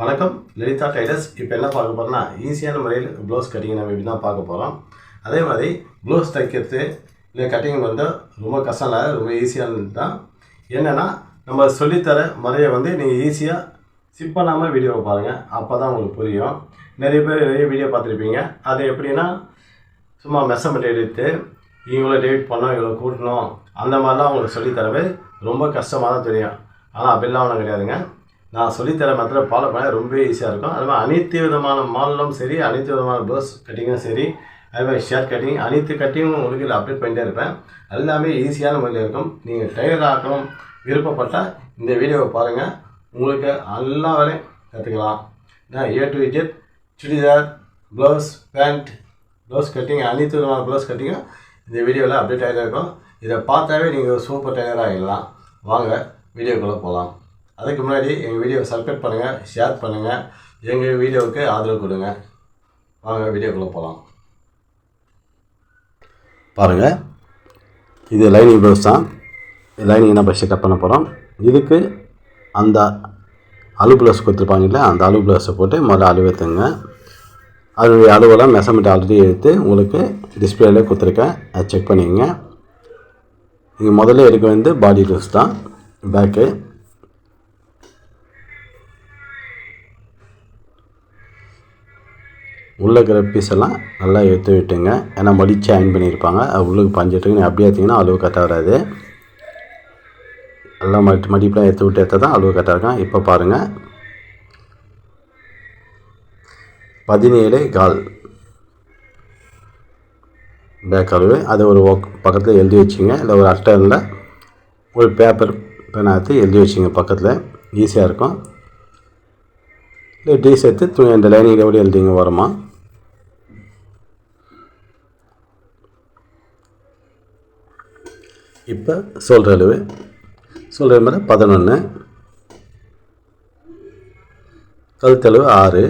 வணக்கம் லலிதா டைலர்ஸ். இப்போ என்ன பார்க்க போகிறோம்னா ஈஸியான முறையில் ப்ளவுஸ் கட்டிங் நம்ம இப்படி தான் பார்க்க போகிறோம் அதே மாதிரி ப்ளவுஸ் தைக்கிறது இல்லை கட்டிங் வந்து ரொம்ப கஷ்டம் இல்லை ரொம்ப ஈஸியானது தான் என்னென்னா நம்ம சொல்லித்தர முறையை வந்து நீங்கள் ஈஸியாக சிப் பண்ணாமல் வீடியோவை பாருங்கள் அப்போ தான் உங்களுக்கு புரியும். நிறைய பேர் நிறைய வீடியோ பார்த்துருப்பீங்க. அது எப்படின்னா சும்மா மெஷர்மெண்ட் எடுத்து இவ்வளோ டேட் பண்ணோம் இவ்வளோ கூட்டணும் அந்த மாதிரிலாம் அவங்களுக்கு சொல்லித்தரவே ரொம்ப கஷ்டமாக தான் தெரியும். ஆனால் அப்படிலாம் ஒன்றும் கிடையாதுங்க. நான் சொல்லித்தர மெத்தடை ஃபாலோ பண்ண ரொம்ப ஈஸியாக இருக்கும். அது மாதிரி அனைத்து விதமான மாடலும் சரி அனைத்து விதமான ப்ளவுஸ் கட்டிங்கும் சரி அது மாதிரி ஷர்ட் கட்டிங் அனைத்து கட்டிங்கும் உங்களுக்கு இதில் அப்டேட் பண்ணிட்டே இருப்பேன். எல்லாமே ஈஸியான முறையில் இருக்கும். நீங்கள் டைலர் ஆக்கணும் விருப்பப்பட்டால் இந்த வீடியோவை பாருங்கள் உங்களுக்கு எல்லா வேலையும் கற்றுக்கலாம் நான் A to Z churidar blouse pant blouse cutting அனைத்து விதமான ப்ளவுஸ் கட்டிங்கும் இந்த வீடியோவில் அப்டேட் ஆகிட்டே இருக்கும். இதை பார்த்தாவே நீங்கள் சூப்பர் டைலர் ஆகிடலாம் வாங்க வீடியோக்குள்ளே போகலாம் அதுக்கு முன்னாடி எங்கள் வீடியோவை சப்ஸ்கிரைப் பண்ணுங்கள் ஷேர் பண்ணுங்கள் எங்கள் வீடியோவுக்கு ஆதரவு கொடுங்க. வாங்க வீடியோக்குள்ளே போகலாம் பாருங்கள் இது லைனிங் ப்ளவுஸ் தான். லைனிங் நம்ம செக்அப் கட் பண்ண போகிறோம் இதுக்கு அந்த அலு ப்ளவுஸ் கொடுத்துருப்பாங்கல்ல அந்த அலு ப்ளவுஸை போட்டு முதல்ல அழுவத்துங்க அதனுடைய அளவெல்லாம் மெஷர்மெண்ட் ஆல்ரெடி எடுத்து உங்களுக்கு டிஸ்பிளேல கொடுத்துருக்கேன். அதை செக் பண்ணிக்கங்க. இங்கே முதல்ல எடுக்க வந்து பாடி லூஸ் தான். பேக்கு உள்ளே இருக்கிற பீஸ் எல்லாம் நல்லா எடுத்து விட்டுங்க. ஏன்னா மடித்து அயன் பண்ணியிருப்பாங்க. அது உள்ளுக்கு பஞ்சிட்டுங்க அப்படியே எடுத்திங்கன்னா அளவு கரெக்டாக வராது. எல்லாம் மடி மடிப்பெலாம் எடுத்து விட்டு எடுத்தால் தான் அளவு கரெக்டாக இருக்கும். இப்போ பாருங்கள் பதினேழு கால். பேக் அளவு அதை ஒரு பக்கத்தில் எழுதி வச்சுங்க. இல்லை ஒரு அட்டனில் ஒரு பேப்பர் பென் எடுத்து எழுதி வச்சுங்க பக்கத்தில். ஈஸியாக இருக்கும். இல்லை டீ சேர்த்து துணி அந்த லைனிங்கில் எப்படி எழுதிங்க வருமா இப்போ சொல்கிற அளவு. சொல்கிற மாதிரி பதினொன்று கழுத்தளவு ஆறு.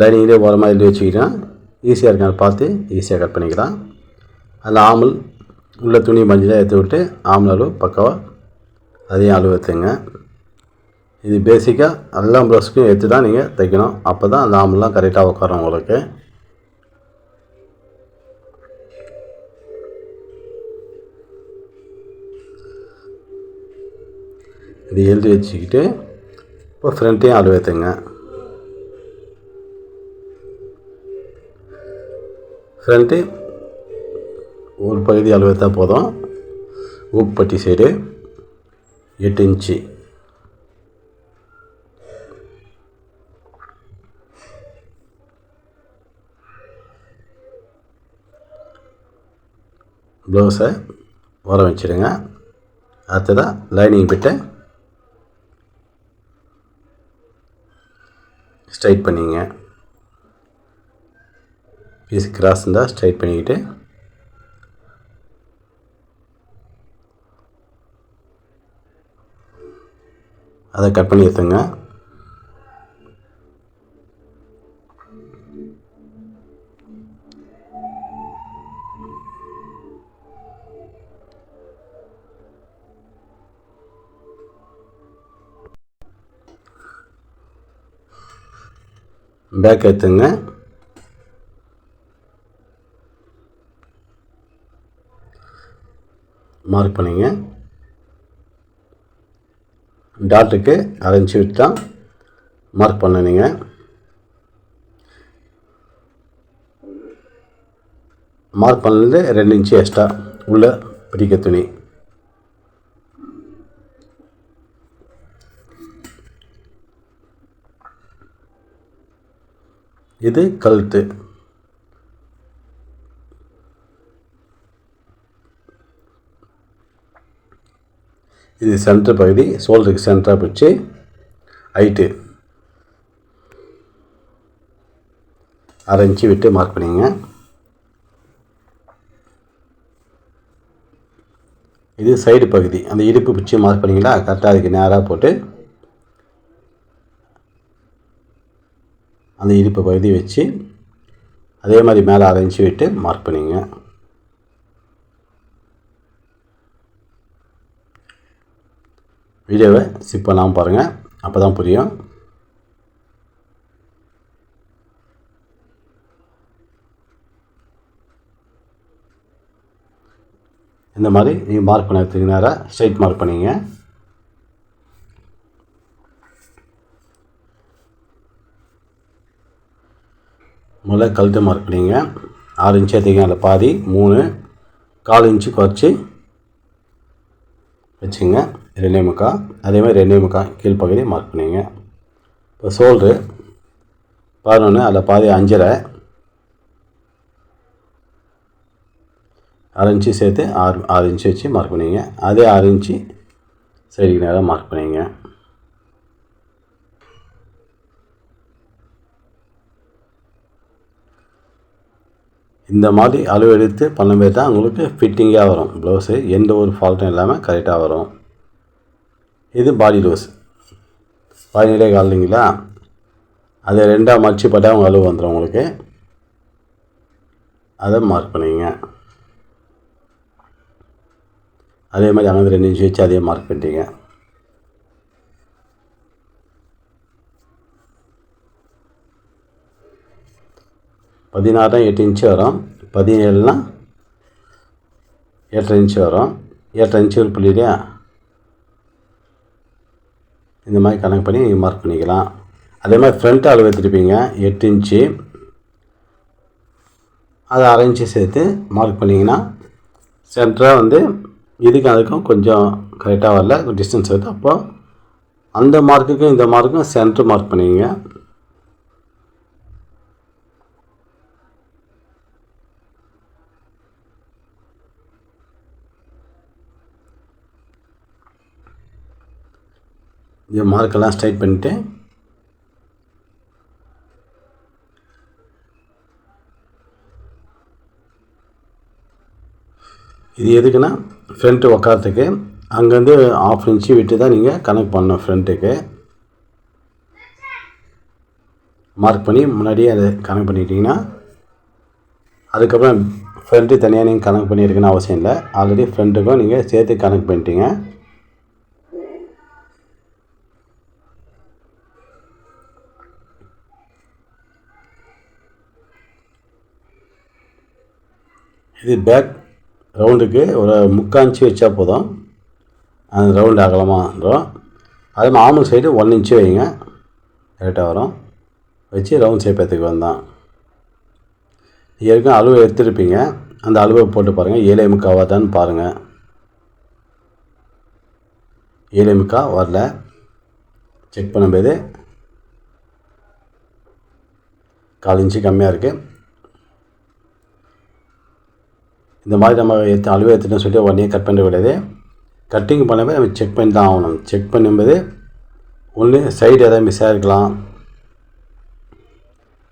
லைனிங்லேயே ஓரமாக எழுதி வச்சுக்கிறேன். ஈஸியாக இருக்கான்னு பார்த்து ஈஸியாக கட் பண்ணிக்கலாம். அதில் ஆமல் உள்ள துணி மஞ்சளாக எடுத்து விட்டு ஆமல் அளவு பக்கவாக அதையும் அளவு எடுத்துங்க இது பேசிக்காக எல்லா ப்ளவுஸுக்கும் எடுத்து தான் நீங்கள் தைக்கணும். அப்போ தான் அந்த ஆமெல்லாம் கரெக்டாக உட்காரும் உங்களுக்கு. இது எழுதி வச்சுக்கிட்டு இப்போ ஃப்ரண்ட்டையும் ஆள் வைத்துங்க. ஃப்ரண்ட்டு ஒரு பகுதி அளவு போதும். ஊப்பட்டி சைடு எட்டு இன்ச்சு. ப்ளவுஸை வர வச்சுடுங்க அடுத்ததாக லைனிங் பிட்டை ஸ்ட்ரைட் பண்ணிங்க. பீஸ் கிராஸ் இருந்தால் ஸ்ட்ரைட் பண்ணிக்கிட்டு. அதை கட் பண்ணி எடுத்துங்க. பேக் எடுத்துங்க. மார்க் பண்ணிங்க. டாட்டுக்கு அரைஞ்சி விட்டு தான் மார்க் பண்ணணுங்க மார்க் பண்ணது ரெண்டு இன்ச்சு எக்ஸ்ட்ரா உள்ள பிடிக்க துணி. இது கழுத்து. இது சென்டர் பகுதி ஷோல்டருக்கு சென்டராக போச்சு. ஹைட்டு அரை இன்ச்சு விட்டு மார்க் பண்ணிங்க இது சைடு பகுதி. அந்த இடுப்பு பிச்சு மார்க் பண்ணிங்களா கரெக்டாக அதுக்கு நேராக போட்டு அந்த இடுப்பு பகுதி வச்சு அதே மாதிரி மேலே அரைஞ்சி விட்டு மார்க் பண்ணிங்க. வீடியோவை ஸ்கிப் பண்ணாமல் பாருங்கள் அப்போ தான் புரியும். இந்த மாதிரி நீங்கள் மார்க் பண்ண நேராக ஸ்ட்ரைட் மார்க் பண்ணிங்க. முதல்ல கழுத்து மார்க் பண்ணிங்க ஆறு இன்ச்சு எடுத்துக்கிங்க அதில் பாதி மூணு கால் இன்ச்சு குறைச்சி வச்சுங்க. ரெண்டே முக்கால். அதேமாதிரி ரெண்டே முக்கால் கீழ்ப்பகுதி மார்க் பண்ணிங்க இப்போ சோல்ரு பதினொன்று அதில் பாதி அஞ்சரை. ஆறு இன்ச்சு சேர்த்து ஆறு ஆறு இன்ச்சு வச்சு மார்க் பண்ணிங்க அதே ஆறு இன்ச்சு சைடுக்கு நேராக மார்க் பண்ணிங்க இந்த மாதிரி அளவு எடுத்து பண்ணும்போது தான் உங்களுக்கு ஃபிட்டிங்காக வரும். ப்ளவுஸு எந்த ஒரு ஃபால்ட்டும் இல்லாமல் கரெக்டாக வரும். இது பாடி லூஸ் பதினேழே காலிங்களா அதை ரெண்டாக மடிச்சு போட்டால் உங்கள் அளவு வந்துடும் உங்களுக்கு. அதை மார்க் பண்ணிங்க. அதே மாதிரி அங்கே ரெண்டு இன்ச்சு வச்சு அதே மார்க் பண்ணிட்டீங்க. பதினாறாம் எட்டு இன்ச்சு வரும். பதினேழுனா எட்டரை இன்ச்சு வரும். எட்டரை இன்ச்சு ஒரு புள்ளி இல்லையா இந்த மாதிரி கணக்கு பண்ணி நீங்கள் மார்க் பண்ணிக்கலாம். அதே மாதிரி ஃப்ரண்ட் அளவு எடுத்துருப்பீங்க எட்டு இன்ச்சு. அதை அரை இன்ச்சு சேர்த்து மார்க் பண்ணிங்கன்னா சென்டராக வந்து இதுக்கு அதுக்கும் கொஞ்சம் கரெக்டாக வரல. டிஸ்டன்ஸ் வருது. அப்போது அந்த மார்க்குக்கும் இந்த மார்க்கும் சென்டர் மார்க் பண்ணிங்க இது மார்க்கெல்லாம் ஸ்ட்ரைட் பண்ணிவிட்டு இது எதுக்குன்னா ஃப்ரண்ட்டு உக்காரத்துக்கு. அங்கேருந்து ஆஃப் இன்ச்சு விட்டு தான் நீங்கள் கனெக்ட் பண்ணணும் ஃப்ரண்ட்டுக்கு மார்க் பண்ணி முன்னாடியே அதை கனெக்ட் பண்ணிட்டீங்கன்னா அதுக்கப்புறம் ஃப்ரண்ட்டு தனியாக நீங்கள் கனெக்ட் பண்ணியிருக்குன்னு அவசியம் இல்லை. ஆல்ரெடி ஃப்ரண்ட்டுக்கும் நீங்கள் சேர்த்து கனெக்ட் பண்ணிட்டீங்க. இது பேக் ரவுண்டுக்கு ஒரு முக்கால் வச்சா போதும். அந்த ரவுண்டு அகலமாக வந்துடும் அதே மாதிரி ஆமல் சைடு ஒன் இன்ச்சு வைங்க கரெக்டாக வரும். வச்சு ரவுண்ட் ஷேப் எடுத்துக்கு வந்தான். ஏற்கனவே அளவு எடுத்துருப்பீங்க. அந்த அளவை போட்டு பாருங்கள் ஏழை முக்கா வருதான்னு பாருங்கள் ஏழை முக்கா வரல. செக் பண்ணும்போது கால் இன்ச்சு கம்மியாக இருக்குது இந்த மாதிரி நம்ம எடுத்து அளவு எடுத்துட்டோம்னு உடனே கட் பண்ண விடாது கட்டிங் பண்ணும்போது நம்ம செக் பண்ணி தான் ஆகணும். செக் பண்ணும்போது ஒன்று சைடு எதாவது மிஸ்ஸாக இருக்கலாம்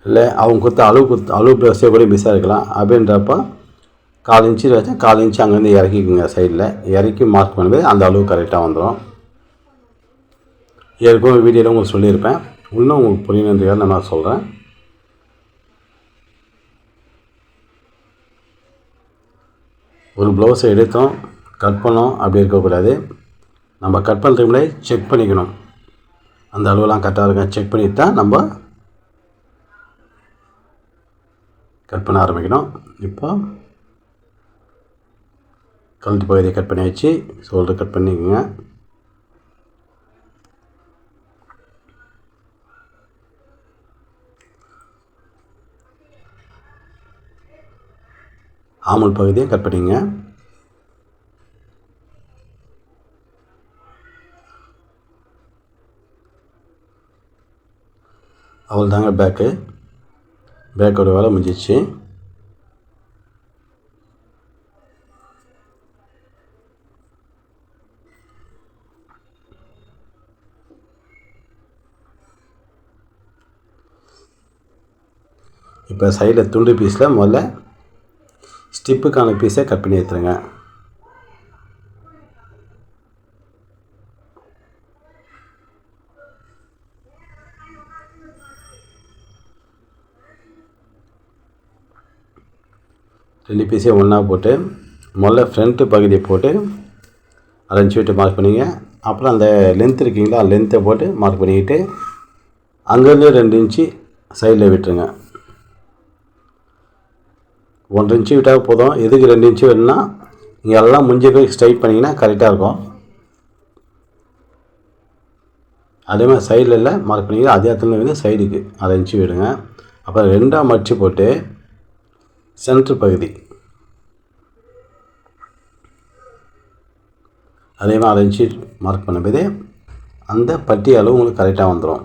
இல்லை அவங்க கொடுத்த அளவு கொடுத்த அளவு ப்ளஸ்ஸே கூட மிஸ் இருக்கலாம் அப்படின்றப்ப கால் இன்ச்சு வச்சா கால் இன்ச்சு அங்கேருந்து இறக்கிக்குங்க சைடில் இறக்கி மார்க் பண்ணும்போது அந்த அளவு கரெக்டாக வந்துடும் ஏற்கனவே வீடியோவில் உங்களுக்கு சொல்லியிருப்பேன். இன்னும் உங்களுக்கு புரியணுன்றதுக்காக நான் சொல்கிறேன் ஒரு ப்ளவுஸை எடுத்தோம் கட் பண்ணோம் அப்படி இருக்கக்கூடாது நம்ம கட் பண்ணுறதுக்கு செக் பண்ணிக்கணும். அந்த அளவுலாம் கரெக்டாக இருக்கும் செக் பண்ணிட்டு தான் நம்ம கட் பண்ண ஆரம்பிக்கணும். இப்போ கழுத்து பகுதியை கட் பண்ணியாச்சு. ஷோல்டர் கட் பண்ணிக்கோங்க. ஆமல் பகுதியை கட் பண்ணிங்க. அவள் தாங்க பேக்கு. பேக்கோட வேலை முடிஞ்சிச்சு. இப்போ சைடில் துண்டு பீஸில் முதல்ல ஸ்டிப்புக்கான பீஸை கட் பண்ணி எடுத்துருங்க. ரெண்டு பீஸையும் ஒன்றா போட்டு முதல்ல ஃப்ரண்ட்டு பகுதியை போட்டு அரைஞ்சி விட்டு மார்க் பண்ணிங்க. அப்புறம் அந்த லென்த் இருக்கீங்களா லென்த்தை போட்டு மார்க் பண்ணிக்கிட்டு அங்கேருந்து ரெண்டு இன்ச்சு சைடில் விட்டுருங்க. ஒன்றரை இன்ச்சு விட்டால் போதும். எதுக்கு ரெண்டு இன்ச்சு வேணும்னா நீங்கள் எல்லாம் முடிஞ்ச போய் ஸ்ட்ரைட் பண்ணிங்கன்னா கரெக்டாக இருக்கும். அதே மாதிரி சைடில் இல்லை மார்க் பண்ணிங்கன்னா அதே இடத்துல வந்து சைடுக்கு அதை இன்ச்சு விடுங்க. அப்புறம் ரெண்டாக மடித்து போட்டு சென்ட்ரு பகுதி. அதே மாதிரி அதை இன்ச்சு மார்க் பண்ணும்போது அந்த பட்டி அளவு உங்களுக்கு கரெக்டாக வந்துடும்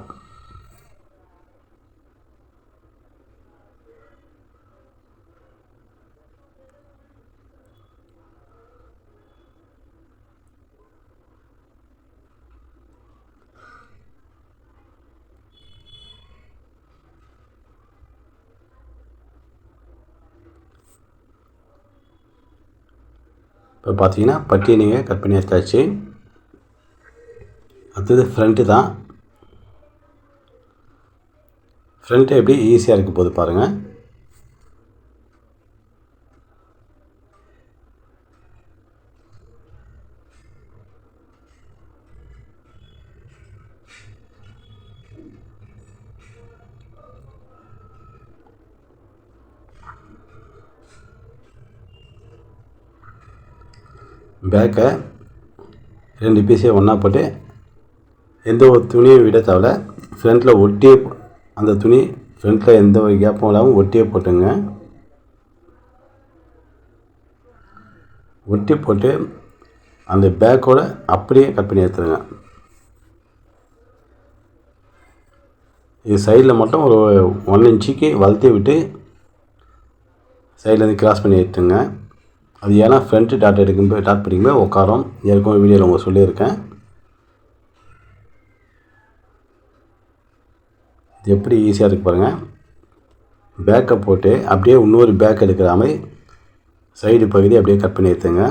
இப்போ பார்த்தீங்கன்னா பட்டியை நீங்கள் கட் பண்ணி எடுத்தாச்சு. அடுத்தது ஃப்ரண்ட்டு தான். ஃப்ரண்ட்டு எப்படி ஈஸியாக இருக்க போது பாருங்கள் பேக்கை ரெண்டு பீஸையும் ஒன்றா போட்டு எந்த ஒரு துணியும் விட தேவையில்ல. ஃப்ரண்ட்டில் ஒட்டியே அந்த துணி ஃப்ரண்ட்டில் எந்த ஒரு கேப்பும் இல்லாமல் ஒட்டியே போட்டுங்க. ஒட்டி போட்டு அந்த பேக்கோட அப்படியே கட் பண்ணி எடுத்துருங்க. இது சைடில் மட்டும் ஒரு ஒன் இன்ச்சுக்கு வளர்த்தி விட்டு சைட்லேருந்து கிராஸ் பண்ணி எடுத்துங்க அது ஏன்னா ஃப்ரண்ட்டு டாட் எடுக்கும்போது டாட் படிக்கும்போது உட்காரும். ஏற்கனவே வீடியோவில் உங்களுக்கு சொல்லியிருக்கேன். இது எப்படி ஈஸியாக இருக்கு பாருங்கள் பேக்கை போட்டு அப்படியே இன்னொரு பேக் எடுக்கிற மாதிரி சைடு பகுதி அப்படியே கட் பண்ணி எடுத்துங்க.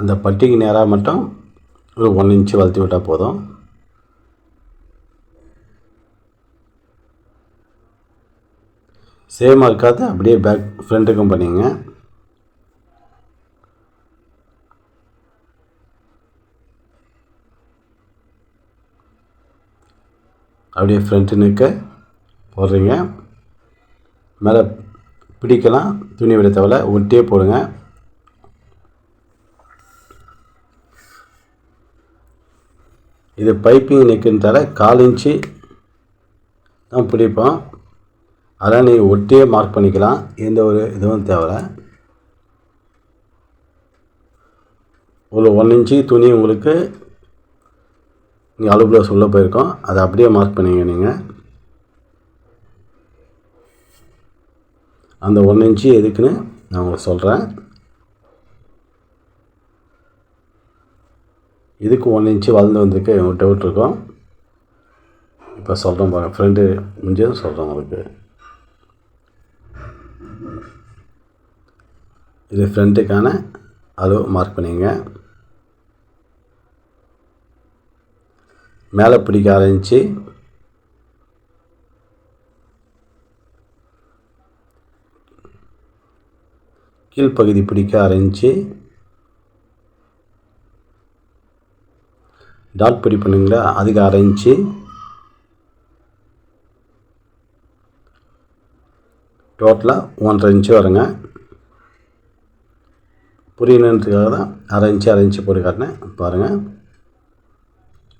அந்த பட்டிக்கு நேராக மட்டும் ஒரு ஒன் இன்ச்சு வளர்த்தி விட்டால் போதும். சேமாக இருக்காது அப்படியே பேக் ஃப்ரண்ட்டுக்கும் பண்ணிங்க. அப்படியே ஃப்ரண்ட்டு நிற்க போடுறீங்க. மேலே பிடிக்கலாம் துணி விட தேவையில்ல ஒட்டியே போடுங்க. இது பைப்பிங் நெக்குன்றதால கால் இன்ச்சு. தான் பிடிப்போம் அதெல்லாம் நீங்கள் ஒட்டியே மார்க் பண்ணிக்கலாம். எந்த ஒரு இதுவும் தேவை ஒரு ஒன் இன்ச்சு துணி உங்களுக்கு இங்கே அலு ப்ளவுஸ் உள்ளே போயிருக்கோம். அதை அப்படியே மார்க் பண்ணிங்க நீங்கள் அந்த ஒன் இன்ச்சு எதுக்குன்னு நான் உங்களுக்கு சொல்கிறேன் இதுக்கு ஒன் இன்ச்சு வளர்ந்து வந்திருக்கு. டவுட் இருக்கும். இப்போ சொல்கிறோம் பாருங்க. ஃப்ரெண்டு முடிஞ்சதும் சொல்கிறோம் உங்களுக்கு. இது ஃப்ரெண்டுக்கான அளவு மார்க் பண்ணிங்க மேலே பிடிக்க ஆரம்பிச்சு கீழ்ப்பகுதி பிடிக்க ஆரம்பிச்சு டாட் பிடி பண்ணுங்களா அதுக்கு அரைஞ்சி டோட்டலாக ஒன்றரை இன்ச்சு வருங்க. புரியணுன்றதுக்காக தான் அரை இன்ச்சு அரை இன்ச்சு போட்டு காட்டினேன். பாருங்கள்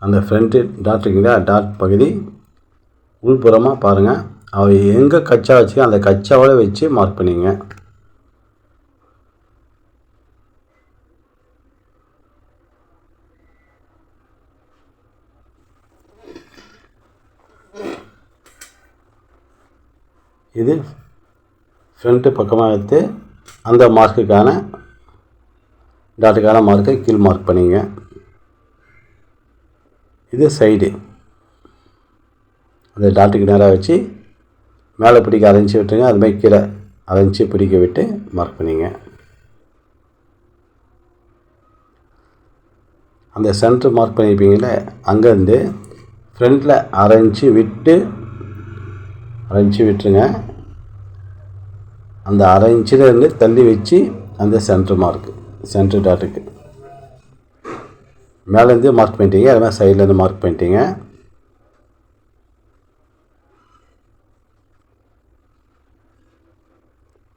அந்த ஃப்ரண்ட்டு டாட் இருக்குங்களா? டாட் பகுதி. உள்புறமாக பாருங்கள் அவ எங்கே கச்சா வச்சு அந்த கச்சாவோட வச்சு மார்க் பண்ணிங்க இது ஃப்ரண்ட்டு பக்கமாக எடுத்து அந்த மார்க்குக்கான டாட்டுக்கான மார்க்கை கீழ் மார்க் பண்ணிங்க. இது சைடு அந்த டாட்டுக்கு நேராக வச்சு மேலே பிடிக்க அரைஞ்சி விட்டுருங்க. அதுமாதிரி கீழே அரைஞ்சி பிடிக்க விட்டு மார்க் பண்ணிங்க. அந்த சென்டர் மார்க் பண்ணியிருப்பீங்களே அங்கேருந்து ஃப்ரண்ட்டில் அரைஞ்சி விட்டு அரை இன்ச்சு விட்டுருங்க. அந்த அரை இன்ச்சிலேருந்து தள்ளி வச்சு அந்த சென்டர் மார்க்கு சென்டர் டாட்டுக்கு மேலேருந்து மார்க் பண்ணிட்டீங்க அது மாதிரி சைட்லேருந்து மார்க் பண்ணிட்டீங்க.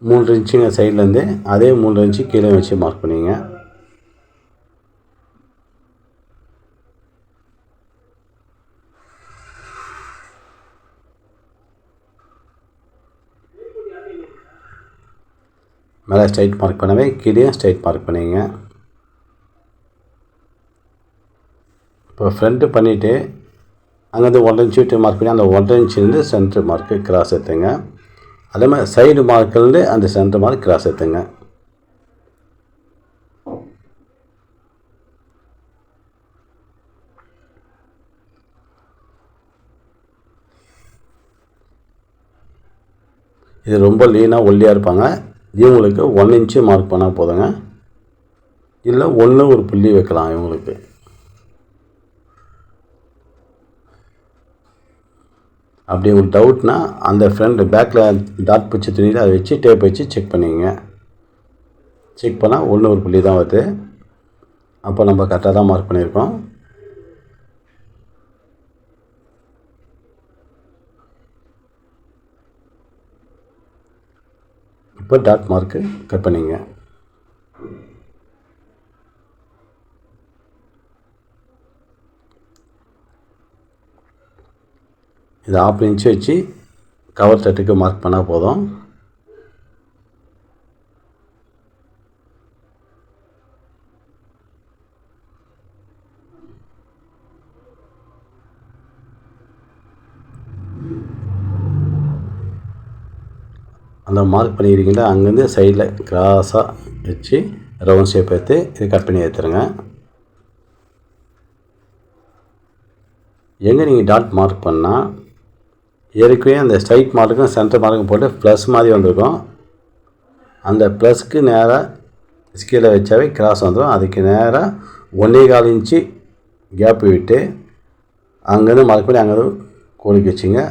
மூன்று இன்ச்சுங்க சைட்லேருந்து அதே மூன்று இன்ச்சு கீழே வச்சு மார்க் பண்ணிங்க மேலே ஸ்ட்ரைட் மார்க் பண்ணவே கீழே ஸ்ட்ரைட் மார்க் பண்ணிங்க. இப்போ ஃப்ரண்ட்டு பண்ணிவிட்டு அங்கேருந்து ஒன்றரை இன்ச்சு விட்டு மார்க் பண்ணி அந்த ஒன்றரை இன்ச்சுலேருந்து சென்டர் மார்க்கு கிராஸ் எடுத்துங்க. அதே மாதிரி சைடு மார்க்கிலேருந்து அந்த சென்டர் மார்க் கிராஸ் எடுத்துங்க. இது ரொம்ப லீனாக ஒல்லியாக இருப்பாங்க. இவங்களுக்கு ஒன் இன்ச்சு மார்க் பண்ணால் போதுங்க. இல்லை ஒன்று ஒரு புள்ளி வைக்கலாம் இவங்களுக்கு. அப்படி உங்களுக்கு டவுட்னா அந்த ஃப்ரெண்டு பேக்கில் டாட் பிடிச்ச துணியில் அதை வச்சு டேப் வச்சு செக் பண்ணிக்கோங்க. செக் பண்ணால் ஒன்று ஒரு புள்ளி தான் வருது. அப்போ நம்ம கரெக்டாக தான் மார்க் பண்ணியிருக்கோம். இப்போ டாட் மார்க்கு கட் பண்ணிங்க. இது ஆஃப் இன்ச்சு வச்சு கவர் தட்டுக்கு மார்க் பண்ணால் போதும். அந்த மார்க் பண்ணிக்கிறீங்களா அங்கேருந்து சைடில் கிராஸாக வச்சு ரவுண்ட் ஷேப் எடுத்து இது கட் பண்ணி எடுத்துருங்க. எங்கே நீங்கள் டாட் மார்க் பண்ணால் ஏற்கனவே அந்த ஸ்ட்ரைட் மார்க்கும் சென்டர் மார்க்கும் போட்டு ப்ளஸ் மாதிரி வந்திருக்கும். அந்த ப்ளஸ்க்கு நேராக ஸ்கீலை வச்சாவே கிராஸ் வந்துடும் அதுக்கு நேராக ஒன்றே கால் இன்ச்சு கேப் விட்டு அங்கேருந்து மார்க் பண்ணி அங்கேருந்து கோழிக்கு வச்சுங்க.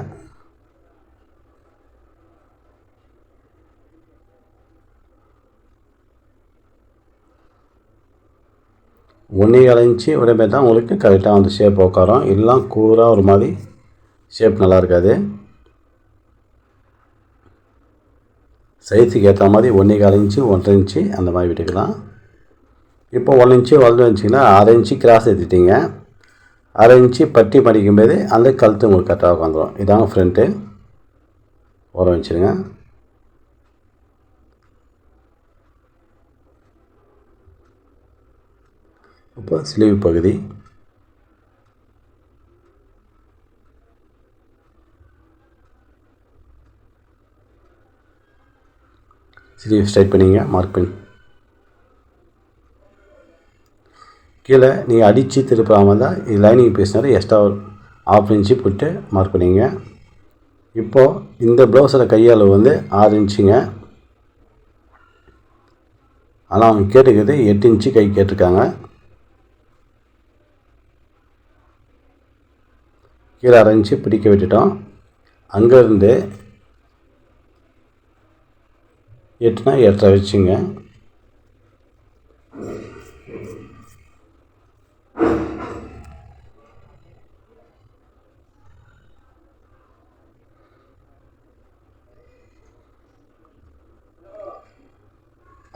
ஒன்றே கால் இன்ச்சு உடம்பே தான். உங்களுக்கு கரெக்டாக வந்து ஷேப் உட்காரும். எல்லாம் கூராக ஒரு மாதிரி ஷேப் நல்லா இருக்காது. சைஸுக்கு ஏற்ற மாதிரி ஒன்றே கால் இன்ச்சு ஒன்றரை இன்ச்சு அந்த மாதிரி விட்டுக்கலாம். இப்போ ஒன் இன்ச்சு வளர்ந்து வந்துச்சிங்கன்னா அரை இன்ச்சு கிராஸ் எடுத்துட்டீங்க. அரை இன்ச்சு பட்டி மடிக்கும்போது அந்த கழுத்து உங்களுக்கு கரெக்டாக உட்காந்துரும். இதாங்க ஃப்ரண்ட்டு உரம் வச்சுருங்க இப்போ சிலுவை பகுதி. சிலுவை ஸ்ட்ரைட் பண்ணிங்க மார்க் பண்ணி. கீழே நீங்கள் அடித்து திருப்பாமல் தான் இது லைனிங் பீஸ்னால எக்ஸ்ட்ரா ஆஃப் இன்ச்சு போட்டு மார்க் பண்ணிங்க. இப்போது இந்த ப்ளவுஸோட கையளவு வந்து ஆறு இன்ச்சுங்க ஆனால் அவங்க கேட்டுக்கிறது எட்டு இன்ச்சு கை கேட்டிருக்காங்க. கீழே அரைஞ்சி பிடிக்க விட்டுட்டோம். அங்கேருந்து எட்டுனா எட்டரை வச்சுங்க.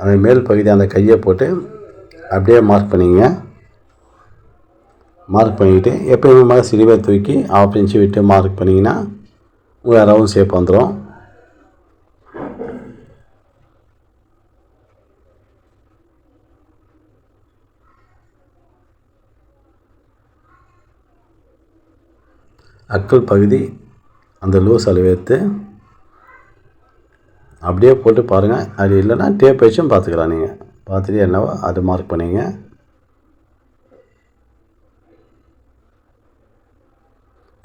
அந்த மேல் பகுதி அந்த கையை போட்டு அப்படியே மார்க் பண்ணிங்க. மார்க் பண்ணிக்கிட்டு எப்போயுமே மேலே சிலுவை தூக்கி ஆஃப் இன்ச்சு விட்டு மார்க் பண்ணிங்கன்னா உங்கள் ரவுண்ட் ஷேப் வந்துடும் அக்கல் பகுதி அந்த லூஸ் அளவு எடுத்து அப்படியே போட்டு பாருங்கள் அது இல்லைன்னா டேப் வச்சும் பார்த்துக்கலாம் நீங்கள் பார்த்துட்டு என்னவோ அது மார்க் பண்ணிங்க.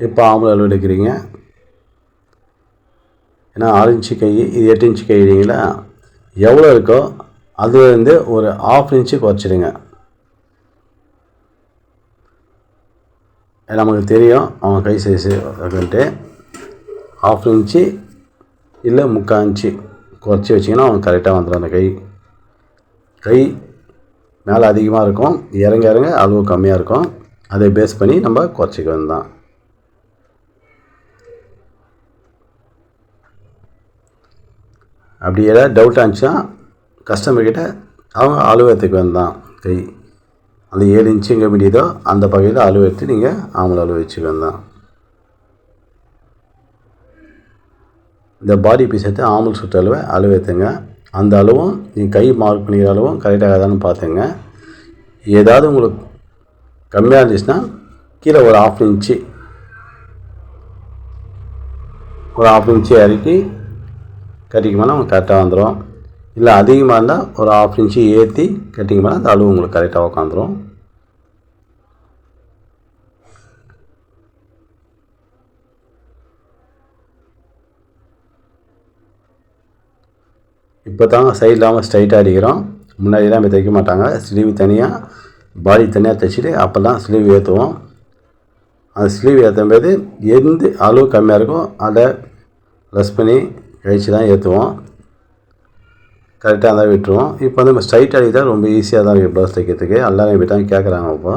இப்போ ஆம்பளை அளவு எடுக்கிறீங்க? ஏன்னா ஆறு இன்ச்சு கை இது எட்டு இன்ச்சு கை எவ்வளோ இருக்கோ அது வந்து ஒரு ஆஃப் இன்ச்சு குறைச்சிடுங்க. நமக்கு தெரியும். அவன் கை சைஸு அப்படின்ட்டு ஆஃப் இன்ச்சு இல்லை முக்கால் இன்ச்சு குறைச்சி வச்சிங்கன்னா அவன் கரெக்டாக வந்துடும் அந்த கை. கை மேலே அதிகமாக இருக்கும். இறங்க இறங்க அளவு கம்மியாக இருக்கும். அதை பேஸ் பண்ணி நம்ம குறைச்சிக்க வேண்டாம் அப்படி ஏதாவது டவுட்டாக இருந்துச்சுன்னா கஸ்டமர்கிட்ட அவங்க அலுவலகத்துக்கு வந்தான். கை அந்த ஏழு இன்ச்சு எங்கே முடியுதோ அந்த பகையில் அலுவலத்து நீங்கள் ஆம்பளை அலுவலிச்சுக்கு வச்சுக்க இந்த பாடி பீஸ் எடுத்து ஆம்பல் சுற்று அளவை அளவு அந்த அளவும் நீங்கள் கை மார்க் பண்ணிக்கிற அளவும் கரெக்டாக தானே பார்த்துங்க. ஏதாவது உங்களுக்கு கம்மியாக இருந்துச்சுன்னா கீழே ஒரு ஆஃப் இன்ச்சு ஒரு ஆஃப் இன்ச்சு இறக்கி கட்டிக்கு மேலே உங்களுக்கு கரெக்டாக வந்துடும் இல்லை அதிகமாக இருந்தால் ஒரு ஆஃப் இன்ச்சு ஏற்றி கட்டிக்கு மேலே அந்த அளவு உங்களுக்கு கரெக்டாக உட்காந்துரும் இப்போ தான் சைடு இல்லாமல் ஸ்ட்ரைட்டாக அடிக்கிறோம். முன்னாடிலாம் இப்போ தைக்க மாட்டாங்க. ஸ்லீவ் தனியாக பாடி தனியாக தைச்சிட்டு அப்போல்லாம் ஸ்லீவ் ஏற்றுவோம் அந்த ஸ்லீவ் ஏற்றும் போது எந்த அளவு கம்மியாக இருக்கோ அதை லெஸ் பண்ணி கழிச்சு தான் ஏற்றுவோம். கரெக்டாக தான் விட்டுருவோம். இப்போ வந்து நம்ம ஸ்ட்ரைட் அடித்தா ரொம்ப ஈஸியாக தான் இருக்குது ப்ளவுஸ் தைக்கிறதுக்கு. எல்லாரும் இப்படி தான் கேட்குறாங்க இப்போ.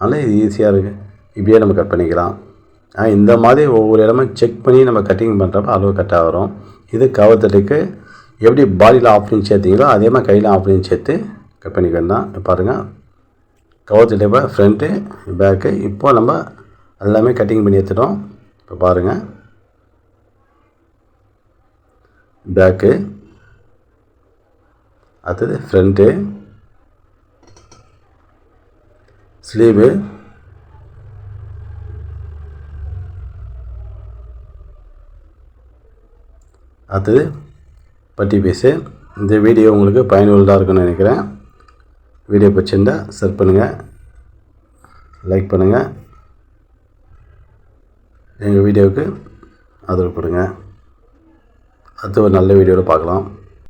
அதனால் இது ஈஸியாக இருக்குது இப்படியே நம்ம கட் பண்ணிக்கலாம். ஆனால் இந்த மாதிரி ஒவ்வொரு இடமும் செக் பண்ணி நம்ம கட்டிங் பண்ணுறப்ப அளவு கரெக்டாக வரும். இது கவர்த்தட்டுக்கு எப்படி பாடியில் ஆஃப் இன்ச் சேர்த்திங்களோ அதே மாதிரி கையில் ஆஃப் இன்ச் சேர்த்து கட் பண்ணிக்கலாம் தான். பாருங்கள் கவர்த்தட்டு இப்போ ஃப்ரண்ட்டு பேக்கு இப்போ நம்ம எல்லாமே கட்டிங் பண்ணி எடுத்துட்டோம். இப்போ பாருங்கள் பேக்கு அடுத்தது ஃப்ரண்ட்டு ஸ்லீவு அடுத்தது பட்டி பீஸு இந்த வீடியோ உங்களுக்கு பயனுள்ளதாக இருக்குன்னு நினைக்கிறேன். வீடியோ பிடிச்சிருந்தா ஷேர் பண்ணுங்கள் லைக் பண்ணுங்கள் எங்கள் வீடியோவுக்கு ஆதரவு கொடுங்க. அடுத்து ஒரு நல்ல வீடியோவில் பார்க்கலாம்.